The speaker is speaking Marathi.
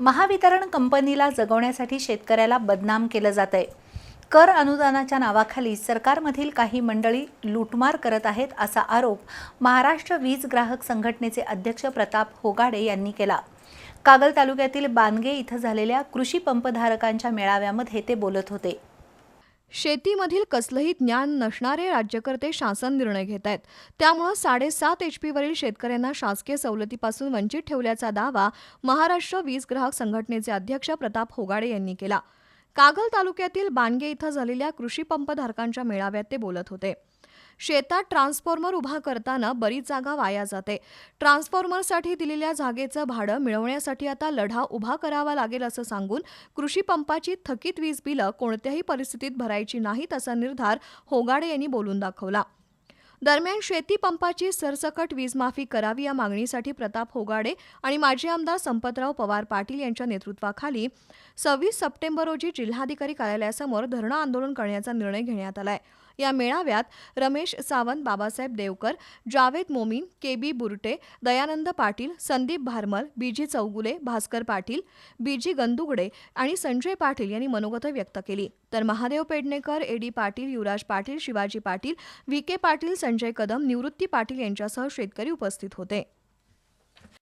महावितरण कंपनीला जगवण्यासाठी शेतकऱ्याला बदनाम केलं जात आहे कर अनुदानाच्या नावाखाली सरकारमधील काही मंडळी लूटमार करत आहेत असा आरोप महाराष्ट्र वीज ग्राहक संघटनेचे अध्यक्ष प्रताप होगाडे यांनी केला. कागल तालुक्यातील बानगे इथं झालेल्या कृषी पंपधारकांच्या मेळाव्यामध्ये ते बोलत होते. शेतीमधील कसलंही ज्ञान नसणारे राज्यकर्ते शासन निर्णय घेत आहेत त्यामुळं साडेसात एच पीवरील शेतकऱ्यांना शासकीय सवलतीपासून वंचित ठेवल्याचा दावा महाराष्ट्र वीज ग्राहक संघटनेचे अध्यक्ष प्रताप होगाडे यांनी केला. कागल तालुक्यातील बानगे इथं झालेल्या कृषी पंपधारकांच्या मेळाव्यात ते बोलत होते. शेतात ट्रान्सफॉर्मर उभा करताना बरीच जागा वाया जाते. ट्रान्सफॉर्मरसाठी दिलेल्या जागेचं भाडं मिळवण्यासाठी आता लढा उभा करावा लागेल असं सांगून कृषी पंपाची थकीत वीज बिलं कोणत्याही परिस्थितीत भरायची नाहीत असा निर्धार होगाडे यांनी बोलून दाखवला. दरम्यान शेती पंपाची सरसकट वीजमाफी करावी या मागणीसाठी प्रताप होगाडे आणि माजी आमदार संपतराव पवार पाटील यांच्या नेतृत्वाखाली सव्वीस सप्टेंबर रोजी जिल्हाधिकारी कार्यालयासमोर धरणं आंदोलन करण्याचा निर्णय घेण्यात आलाय. या मेळाव्यात Ramesh Sawant Babasaheb Deokar Javed Momin K B Burte Dayanand Patil Sandeep Bharmal BG Chougule Bhaskar Patil BG Gandugade आणि संजय पाटील यांनी मनोगत व्यक्त केली. तर Mahadev Pednekar A D Patil Yuvraj Patil Shivaji Patil V K Patil Sanjay Kadam Nivrutti Patil यांच्यासह शेतकरी उपस्थित होते.